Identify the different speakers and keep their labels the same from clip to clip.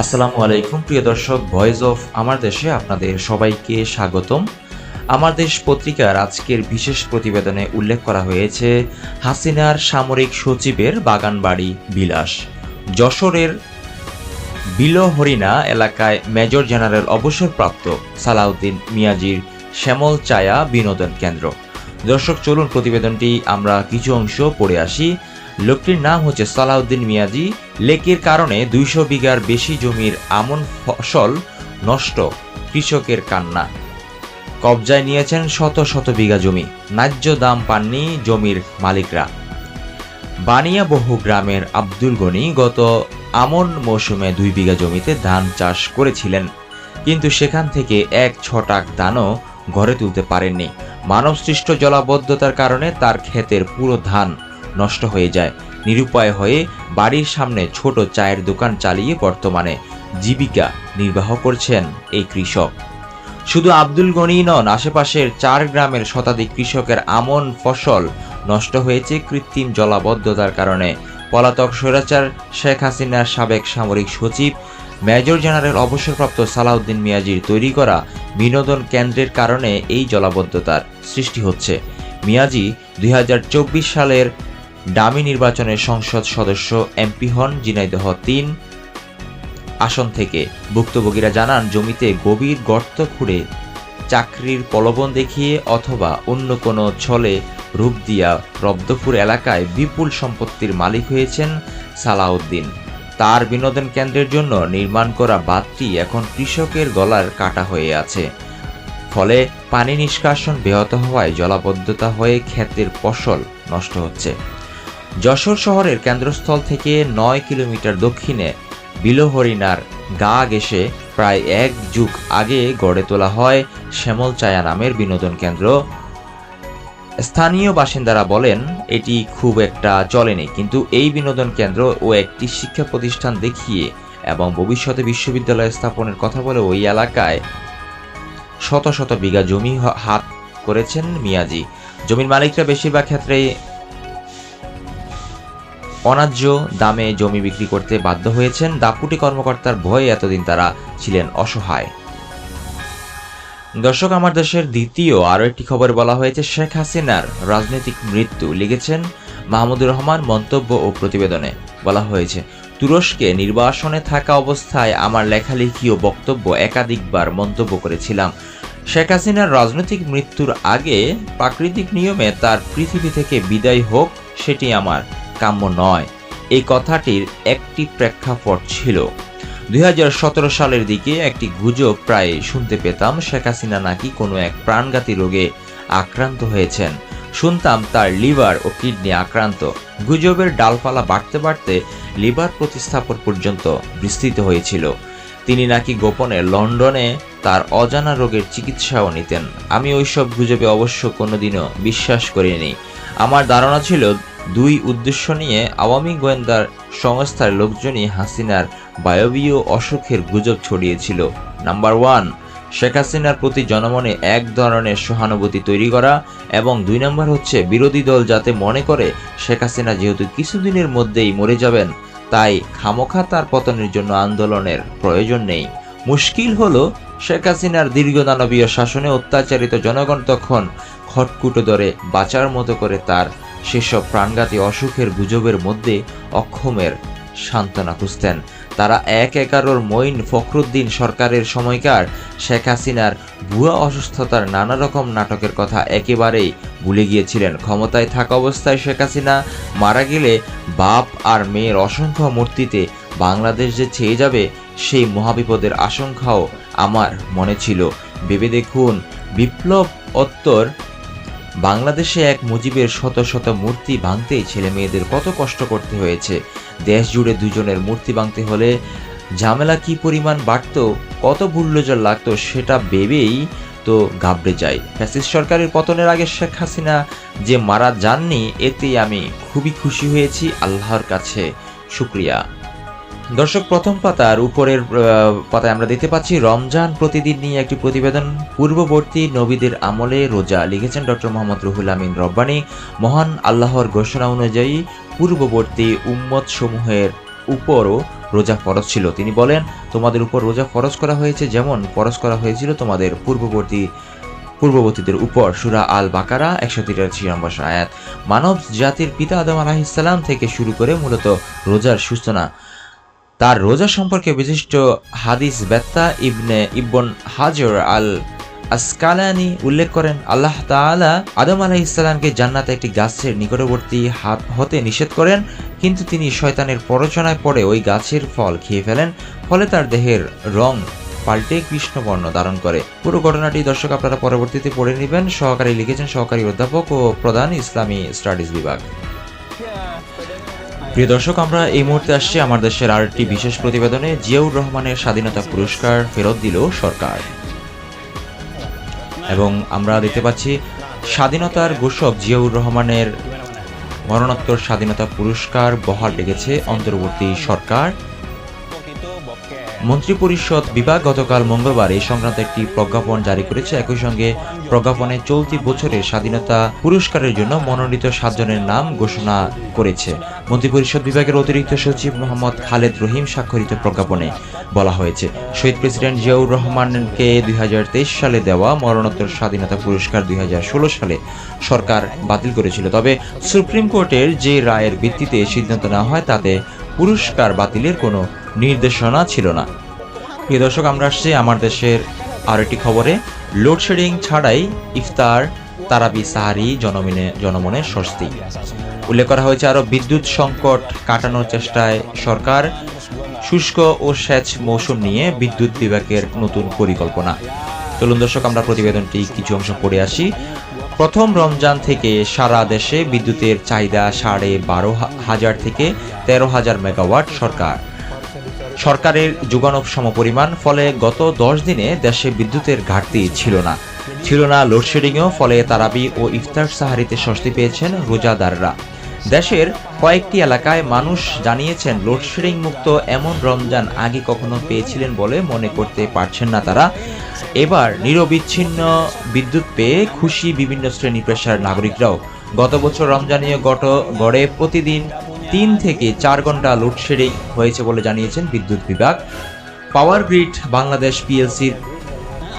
Speaker 1: আসসালামু আলাইকুম, প্রিয় দর্শক, ভয়েস অফ আমার দেশে আপনাদের সবাইকে স্বাগতম। আমার দেশ পত্রিকার আজকের বিশেষ প্রতিবেদনে উল্লেখ করা হয়েছে হাসিনার সামরিক সচিবের বাগানবাড়ি বিলাস। যশোরের বিলহরিনা এলাকায় মেজর জেনারেল অবসরপ্রাপ্ত সালাউদ্দিন মিয়াজির শ্যামল চায়া বিনোদন কেন্দ্র। দর্শক, চলুন প্রতিবেদনটি আমরা কিছু অংশ পড়ে আসি। লোকটির নাম হচ্ছে সালাউদ্দিন মিয়াজি। লেকের কারণে দুইশো বিঘার বেশি জমির আমন ফসল নষ্ট কৃষকের কান্না। কবজায় নিয়েছেন শত শত বিঘা জমি। ন্যায্য দাম পাননি জমির মালিকরা। বানিয়া বহু গ্রামের আব্দুল গনি গত আমন মৌসুমে দুই বিঘা জমিতে ধান চাষ করেছিলেন। কিন্তু সেখান থেকে এক ছটাক ধানও ঘরে তুলতে পারেননি। মানবসৃষ্ট জলাবদ্ধতার কারণে তার ক্ষেতের পুরো ধান নষ্ট হয়ে যায়। নিরুপায় হয়ে বাড়ির সামনে ছোট চায়ের দোকান চালিয়ে বর্তমানে জীবিকা নির্বাহ করছেন এই কৃষক। শুধু আব্দুল গনি নন, আশেপাশের চার গ্রামের শতাধিক কৃষকের আমন ফসল নষ্ট হয়েছে কৃত্রিম জলাবদ্ধতার কারণে। পলাতক স্বৈরাচার শেখ হাসিনার সাবেক সামরিক সচিব, মেজর জেনারেল অবসরপ্রাপ্ত সালাউদ্দিন মিয়াজির তৈরি করা বিনোদন কেন্দ্রের কারণে এই জলাবদ্ধতার সৃষ্টি হচ্ছে। মিয়াজি দুই হাজার চব্বিশ সালের ডামি নির্বাচনের সংসদ সদস্য এমপি হন ঝিনাইদহ তিন। আসন থেকে ভুক্তভোগীরা জানান, জমিতে গভীর গর্ত খুঁড়ে চাকরির প্রলোভন দেখিয়ে অথবা অন্য কোনো ছলে রূপ দিয়া রব্দপুর এলাকায় বিপুল সম্পত্তির মালিক হয়েছেন সালাউদ্দিন। তার বিনোদন কেন্দ্রের জন্য নির্মাণ করা বাঁধটি এখন কৃষকের গলার কাটা হয়ে আছে। ফলে পানি নিষ্কাশন ব্যাহত হওয়ায় জলাবদ্ধতা হয়ে ক্ষেতের ফসল নষ্ট হচ্ছে। যশোর শহরের কেন্দ্রস্থল থেকে নয় কিলোমিটার দক্ষিণে বিলোহরিণার গা ঘেঁষে প্রায় এক যুগ আগে গড়ে তোলা হয় শ্যামল চায়া নামের বিনোদন কেন্দ্র। স্থানীয় বাসিন্দারা বলেন, এটি খুব একটা চলেনি কিন্তু এই বিনোদন কেন্দ্র ও একটি শিক্ষা প্রতিষ্ঠান দেখিয়ে এবং ভবিষ্যতে বিশ্ববিদ্যালয় স্থাপনের কথা বলে ওই এলাকায় শত শত বিঘা জমি হাত করেছেন মিয়াজি। জমির মালিকরা বেশিরভাগ ক্ষেত্রেই অন্যায্য দামে জমি বিক্রি করতে বাধ্য হয়েছেন দাপুটি কর্মকর্তার ভয়ে এতদিন তারা ছিলেন অসহায়। দর্শক, আমার দেশের দ্বিতীয় আরও একটি খবর বলা হয়েছে, শেখ হাসিনার রাজনৈতিক মৃত্যু লিখেছেন মাহমুদুর রহমান মন্তব্য ও প্রতিবেদনে। বলা হয়েছে, তুরস্কে নির্বাসনে থাকা অবস্থায় আমার লেখালেখি ও বক্তব্য একাধিকবার মন্তব্য করেছিলাম। শেখ হাসিনার রাজনৈতিক মৃত্যুর আগে প্রাকৃতিক নিয়মে তার পৃথিবী থেকে বিদায় হোক, সেটি আমার কাম্য নয়। এই কথাটির একটি প্রেক্ষাপট ছিল। দুই হাজার সতেরো সালের দিকে একটি গুজব প্রায় শুনতে পেতাম, শেখ হাসিনা নাকি কোনো এক প্রাণঘাতী রোগে আক্রান্ত হয়েছেন। শুনতাম তার লিভার ও কিডনি আক্রান্ত। গুজবের ডালপালা বাড়তে বাড়তে লিভার প্রতিস্থাপন পর্যন্ত বিস্তৃত হয়েছিল। তিনি নাকি গোপনে লন্ডনে তার অজানা রোগের চিকিৎসাও নিতেন। আমি ওইসব গুজবে অবশ্য কোনোদিনও বিশ্বাস করিনি। আমার ধারণা ছিল দুই উদ্দেশ্য নিয়ে আওয়ামী গোয়েন্দার সংস্থার লোকজনই হাসিনার বায়বীয় অসুখের গুজব ছড়িয়েছিল। নাম্বার ওয়ান শেখ হাসিনার প্রতি জনমনে এক ধরনের সহানুভূতি তৈরি করা এবং দুই নম্বর হচ্ছে বিরোধী দল যাতে মনে করে শেখ হাসিনা যেহেতু কিছুদিনের মধ্যেই মরে যাবেন, তাই খামোখা তার পতনের জন্য আন্দোলনের প্রয়োজন নেই। মুশকিল হলো শেখ হাসিনার দীর্ঘ দানবীয় শাসনে অত্যাচারিত জনগণ তখন খটকুটো দরে বাঁচার মতো করে তার সেসব প্রাণঘাতী অসুখের গুজবের মধ্যে অক্ষমের সান্ত্বনা খুঁজতেন। তারা এক এগারোর মঈন ফখরুদ্দিন সরকারের সময়কার শেখ হাসিনার ভুয়া অসুস্থতার নানা রকম নাটকের কথা একেবারেই ভুলে গিয়েছিলেন। ক্ষমতায় থাকা অবস্থায় শেখ হাসিনা মারা গেলে বাপ আর মেয়ের অসংখ্য মূর্তিতে বাংলাদেশ যে ছেয়ে যাবে সেই মহাবিপদের আশঙ্কাও আমার মনে ছিল। ভেবে দেখুন, বিপ্লব উত্তর বাংলাদেশে এক মুজিবের শত শত মূর্তি ভাঙতেই ছেলে মেয়েদের কত কষ্ট করতে হয়েছে। দেশ জুড়ে দুজনের মূর্তি ভাঙতে হলে ঝামেলা কি পরিমাণ বাড়তো, কত মূল্যজল লাগতো সেটা ভেবেই তো ঘাবড়ে যায় ফ্যাসিস্ট সরকারের পতনের আগে শেখ হাসিনা যে মারা যাননি এতে আমি খুবই খুশি হয়েছি। আল্লাহর কাছে শুক্রিয়া। দর্শক, প্রথম পাতার উপরের পাতায় আমরা দেখতে পাচ্ছি, রমজান প্রতিদিন নিয়ে একটি প্রতিবেদন। পূর্ববর্তী নবীদের আমলে রোজা লিখেছেন ডক্টর মোহাম্মদ রুহুল আমিন রব্বানী। মহান আল্লাহর ঘোষণা অনুযায়ী পূর্ববর্তী উম্মত সমূহের উপরও রোজা ফরজ ছিল। তিনি বলেন, তোমাদের উপর রোজা ফরজ করা হয়েছে যেমন ফরজ করা হয়েছিল তোমাদের পূর্ববর্তী, পূর্ববর্তীদের উপর। সুরা আল বাকারা একশো তিরাশি নম্বর আয়াত। মানব জাতির পিতা আদম আলাহিসাল্লাম থেকে শুরু করে মূলত রোজার সূচনা। তার রোজা সম্পর্কে বিশিষ্ট হাদিস বেত্তা ইবনে ইবন হাজর আল আসকালানি উল্লেখ করেন, আল্লাহ তাআলা আদম আলাইহিসসালামকে জান্নাতে একটি গাছের নিকটবর্তী হাত হতে নিষেধ করেন, কিন্তু তিনি শয়তানের প্ররোচনায় পড়ে ওই গাছের ফল খেয়ে ফেলেন, ফলে তার দেহের রং পাল্টে কৃষ্ণবর্ণ ধারণ করে। পুরো ঘটনাটি দর্শক আপনারা পরবর্তীতে পড়ে নেবেন। সহকারী লিখেছেন সহকারী অধ্যাপক ও প্রধান ইসলামী স্টাডিজ বিভাগ। প্রিয় দর্শক, আমরা এই মুহূর্তে আসছি আমার দেশের আরেকটি বিশেষ প্রতিবেদনে। জিয়াউর রহমানের স্বাধীনতা পুরস্কার ফেরত দিল সরকার। এবং আমরা দেখতে পাচ্ছি স্বাধীনতার গোসব জিয়াউর রহমানের মরণোত্তর স্বাধীনতা পুরস্কার বহাল রেখেছে অন্তর্বর্তী সরকার। মন্ত্রিপরিষদ বিভাগ গতকাল মঙ্গলবার এই সংক্রান্ত একটি প্রজ্ঞাপন জারি করেছে। একই সঙ্গে প্রজ্ঞাপনে চলতি বছরের স্বাধীনতা পুরস্কারের জন্য মনোনীত সাতজনের নাম ঘোষণা করেছে। মন্ত্রিপরিষদ বিভাগের অতিরিক্ত সচিব মোহাম্মদ খালেদ রহিম স্বাক্ষরিত প্রজ্ঞাপনে বলা হয়েছে, শহীদ প্রেসিডেন্ট জিয়াউর রহমানকে দুই হাজার তেইশ সালে দেওয়া মরণোত্তর স্বাধীনতা পুরস্কার দুই হাজার ষোলো সালে সরকার বাতিল করেছিল। তবে সুপ্রিম কোর্টের যে রায়ের ভিত্তিতে সিদ্ধান্ত নেওয়া হয়, তাতে পুরস্কার বাতিলের কোনো নির্দেশনা ছিল না। প্রিয় দর্শক, আমরা আসছি আমার দেশের আর একটি খবরে। লোডশেডিং ছাড়াই ইফতার, তারাবি, সাহারি, জনমিনে, জনমনে স্বস্তি। উল্লেখ করা হয়েছে, আরও বিদ্যুৎ সংকট কাটানোর চেষ্টায় সরকার শুষ্ক ও সেচ মৌসুম নিয়ে বিদ্যুৎ বিভাগের নতুন পরিকল্পনা। চলুন দর্শক, আমরা প্রতিবেদনটি কিছু অংশ পড়ে আসি। প্রথম রমজান থেকে সারা দেশে বিদ্যুতের চাহিদা সাড়ে বারো হাজার থেকে তেরো হাজার মেগাওয়াট সরকার। সরকারের যোগানো সমপরিমাণ, ফলে গত দশ দিনে দেশে বিদ্যুতের ঘাটতি ছিল না। ছিল না লোডশেডিংও, ফলে তারাবি ও ইফতার সাহারিতে স্বস্তি পেয়েছেন রোজাদাররা। দেশের কয়েকটি এলাকায় মানুষ জানিয়েছেন লোডশেডিং মুক্ত এমন রমজান আগে কখনো পেয়েছিলেন বলে মনে করতে পারছেন না তারা। এবার নিরবিচ্ছিন্ন বিদ্যুৎ পেয়ে খুশি বিভিন্ন শ্রেণি পেশার নাগরিকরাও গত বছর রমজানীয় গট গড়ে প্রতিদিন তিন থেকে চার ঘণ্টা লোডশেডিং হয়েছে বলে জানিয়েছেন বিদ্যুৎ বিভাগ। পাওয়ার গ্রিড বাংলাদেশ পিএলসির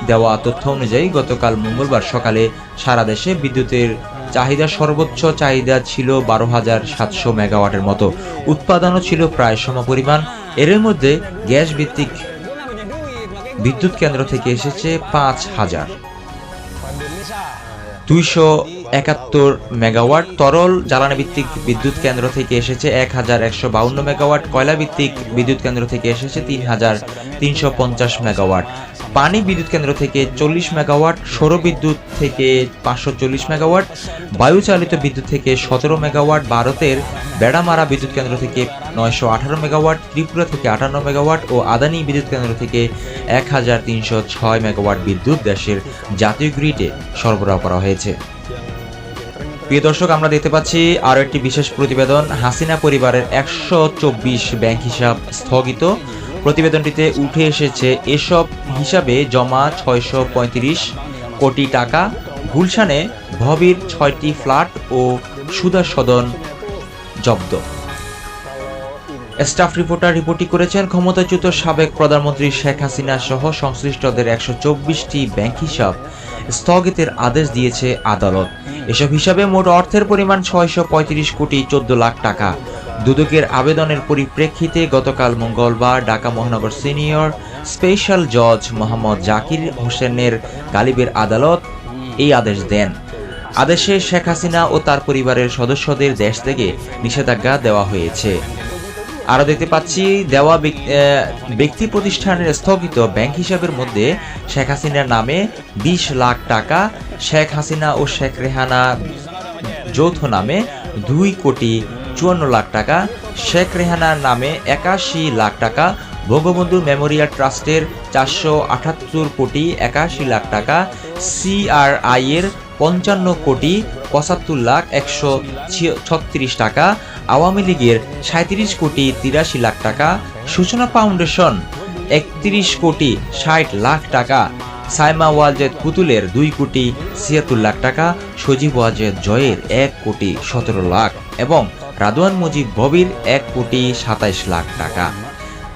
Speaker 1: দেওয়া তথ্য অনুযায়ী গতকাল মঙ্গলবার সকালে সারা দেশে বিদ্যুতের চাহিদা সর্বোচ্চ চাহিদা ছিল বারো হাজার সাতশো মেগাওয়াটের মতো। উৎপাদনও ছিল প্রায় সমপরিমাণ। এর মধ্যে গ্যাস ভিত্তিক বিদ্যুৎ কেন্দ্র থেকে এসেছে পাঁচ হাজার। দুইশো একাত্তর মেগাওয়াট তরল জ্বালানি ভিত্তিক বিদ্যুৎ কেন্দ্র থেকে এসেছে এক হাজার একশো বাউন্ন মেগাওয়াট কয়লা ভিত্তিক বিদ্যুৎ কেন্দ্র থেকে এসেছে তিন হাজার তিনশো পঞ্চাশ মেগাওয়াট। পানি বিদ্যুৎ কেন্দ্র থেকে চল্লিশ মেগাওয়াট সৌর বিদ্যুৎ থেকে পাঁচশো চল্লিশ মেগাওয়াট বায়ু চালিত বিদ্যুৎ থেকে সতেরো মেগাওয়াট, ভারতের বেড়ামারা বিদ্যুৎ কেন্দ্র থেকে নয়শো আঠারো মেগাওয়াট, ত্রিপুরা থেকে আটান্ন মেগাওয়াট ও আদানি বিদ্যুৎ কেন্দ্র থেকে এক হাজার তিনশো ছয় মেগাওয়াট বিদ্যুৎ দেশের জাতীয় গ্রিডে সরবরাহ করা হয়েছে। প্রিয় দর্শক, আমরা দেখতে পাচ্ছি আরও একটি বিশেষ প্রতিবেদন। হাসিনা পরিবারের একশো চব্বিশ ব্যাংক হিসাব স্থগিত। প্রতিবেদনটিতে উঠে এসেছে, এসব হিসাবে জমা ছয়শো পঁয়ত্রিশ কোটি টাকা। গুলশানে ভবির ছয়টি ফ্ল্যাট ও সুদা সদন জব্দ। স্টাফ রিপোর্টার রিপোর্টিং করেছেন ক্ষমতাচ্যুত সাবেক প্রধানমন্ত্রী শেখ হাসিনা সহ সংশ্লিষ্টদের একশো চব্বিশটি ব্যাংক হিসাব স্থগিতের আদেশ দিয়েছে আদালত। এসব হিসাবে মোট অর্থের পরিমাণ ছয়শো পঁয়ত্রিশ কোটি চোদ্দ লাখ টাকা। দুদকের আবেদনের পরিপ্রেক্ষিতে গতকাল মঙ্গলবার ঢাকা মহানগর সিনিয়র স্পেশাল জজ মোহাম্মদ জাকির হোসেনের গালিবের আদালত এই আদেশ দেন। আদেশে শেখ হাসিনা ও তার পরিবারের সদস্যদের দেশ থেকে নিষেধাজ্ঞা দেওয়া হয়েছে। আরও দেখতে পাচ্ছি, দেওয়া ব্যক- ব্যক্তি প্রতিষ্ঠানের স্থগিত ব্যাংক হিসাবের মধ্যে শেখ হাসিনার নামে বিশ লাখ টাকা, শেখ হাসিনা ও শেখ রেহানা যৌথ নামে দুই কোটি চুয়ান্ন লাখ টাকা, শেখ রেহানার নামে একাশি লাখ টাকা, বঙ্গবন্ধু মেমোরিয়াল ট্রাস্টের চারশো আটাত্তর কোটি একাশি লাখ টাকা সিআরআই এর পঞ্চান্ন কোটি পঁচাত্তর লাখ একশো ছত্রিশ টাকা আওয়ামী লীগের সাঁত্রিশ কোটি তিরাশি লাখ টাকা সূচনা ফাউন্ডেশন, একত্রিশ কোটি ষাট লাখ টাকা, সাইমা ওয়াজেদ পুতুলের দুই কোটি ছিয়াত্তর লাখ টাকা, সজীব ওয়াজেদ জয়ের এক কোটি সতেরো লাখ এবং রাদওয়ান মুজিব ববির এক কোটি সাতাইশ লাখ টাকা।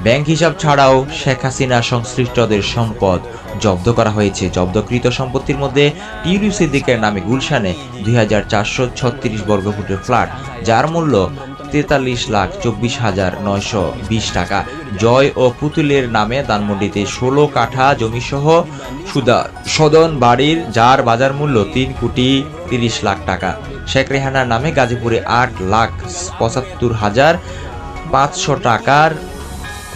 Speaker 1: ব্যাংক হিসাব ছাড়াও শেখ হাসিনা সংশ্লিষ্টদের সম্পদ জব্দ করা হয়েছে। জব্দকৃত সম্পত্তির মধ্যে টিউলিপ সিদ্দিকের নামে গুলশানে দুই হাজার চারশো ছত্রিশ বর্গফুটের ফ্ল্যাট, যার মূল্য তেতাল্লিশ লাখ চব্বিশ হাজার নয়শো বিশ টাকা। জয় ও পুতুলের নামে ধানমন্ডিতে ষোলো কাঠা জমিসহ সুদা সদন বাড়ির, যার বাজার মূল্য তিন কোটি তিরিশ লাখ টাকা। শেখ রেহানার নামে গাজীপুরে আট লাখ পঁচাত্তর হাজার পাঁচশো টাকার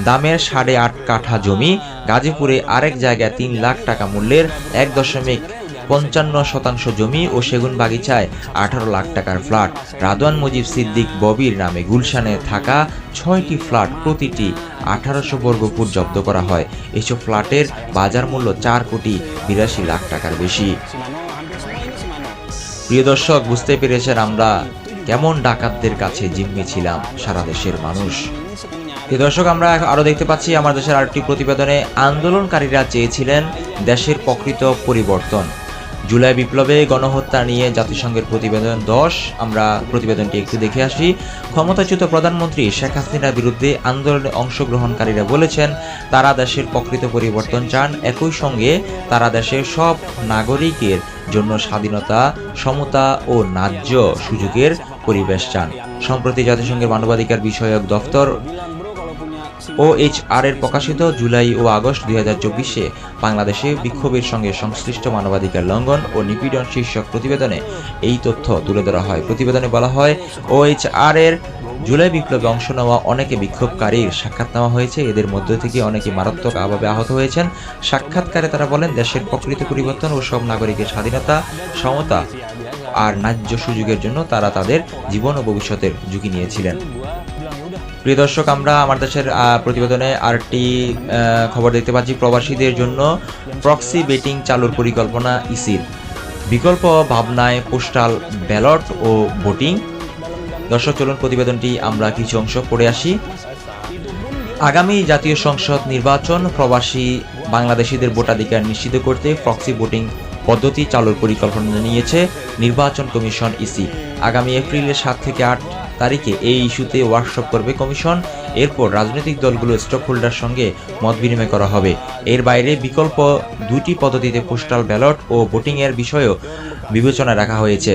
Speaker 1: দামের সাড়ে আট কাঠা জমি, গাজীপুরে আরেক জায়গায় তিন লাখ টাকা মূল্যের এক দশমিক পঞ্চান্ন শতাংশ জমি ও সেগুন বাগিচায় আঠারো লাখ টাকার ফ্ল্যাট। রাদওয়ান মুজিব সিদ্দিক ববির নামে গুলশানে থাকা ছয়টি ফ্ল্যাট প্রতিটি আঠারোশো বর্গফুট জব্দ করা হয়। এসব ফ্ল্যাটের বাজার মূল্য চার কোটি বিরাশি লাখ টাকার বেশি। প্রিয় দর্শক, বুঝতে পেরেছেন আমরা কেমন ডাকাতদের কাছে জিম্মি ছিলাম, সারা দেশের মানুষ। প্রিয় দর্শক, আমরা আরও দেখতে পাচ্ছি আমার দেশের আরেকটি প্রতিবেদনে, আন্দোলনকারীরা চেয়েছিলেন দেশের প্রকৃত পরিবর্তন। জুলাই বিপ্লবে গণহত্যা নিয়ে জাতিসংঘের প্রতিবেদন দশ। আমরা প্রতিবেদনটি একটু দেখে আসি। ক্ষমতাচ্যুত প্রধানমন্ত্রী শেখ হাসিনার বিরুদ্ধে আন্দোলনে অংশগ্রহণকারীরা বলেছেন, তারা দেশের প্রকৃত পরিবর্তন চান। একই সঙ্গে তারা দেশের সব নাগরিকের জন্য স্বাধীনতা, সমতা ও ন্যায্য সুযোগের পরিবেশ চান। সম্প্রতি জাতিসংঘের মানবাধিকার বিষয়ক দফতর ওএইচআর এর প্রকাশিত জুলাই ও আগস্ট দুই হাজার চব্বিশে বাংলাদেশে বিক্ষোভের সঙ্গে সংশ্লিষ্ট মানবাধিকার লঙ্ঘন ও নিপীড়ন শীর্ষক প্রতিবেদনে এই তথ্য তুলে ধরা হয়। প্রতিবেদনে বলা হয় ওএইচআর এর জুলাই বিপ্লবে অংশ নেওয়া অনেকে বিক্ষোভকারীর সাক্ষাৎ নেওয়া হয়েছে। এদের মধ্য থেকে অনেকে মারাত্মকভাবে আহত হয়েছেন। সাক্ষাৎকারে তারা বলেন, দেশের প্রকৃত পরিবর্তন ও সব নাগরিকের স্বাধীনতা, সমতা আর ন্যায্য সুযোগের জন্য তারা তাদের জীবন ও ভবিষ্যতের ঝুঁকি নিয়েছিলেন। প্রিয় দর্শক, আমরা আমার দেশের প্রতিবেদনে আরেকটি খবর দেখতে পাচ্ছি। প্রবাসীদের জন্য প্রক্সি বেটিং চালুর পরিকল্পনা ইসির। বিকল্প ভাবনায় পোস্টাল ব্যালট ও ভোটিং দর্শক, চলুন প্রতিবেদনটি আমরা কিছু অংশ পড়ে আসি। আগামী জাতীয় সংসদ নির্বাচন, প্রবাসী বাংলাদেশিদের ভোটাধিকার নিশ্চিত করতে প্রক্সি ভোটিং পদ্ধতি চালুর পরিকল্পনা নিয়েছে নির্বাচন কমিশন ইসি। আগামী এপ্রিলের সাত থেকে আট তারিখে এই ইস্যুতে ওয়ার্কশপ করবে কমিশন। এরপর রাজনৈতিক দলগুলো স্টক হোল্ডার সঙ্গে মত বিনিময় করা হবে। এর বাইরে বিকল্প দুটি পদ্ধতিতে পোস্টাল ব্যালট ও ভোটিংয়ের বিষয়েও বিবেচনা রাখা হয়েছে।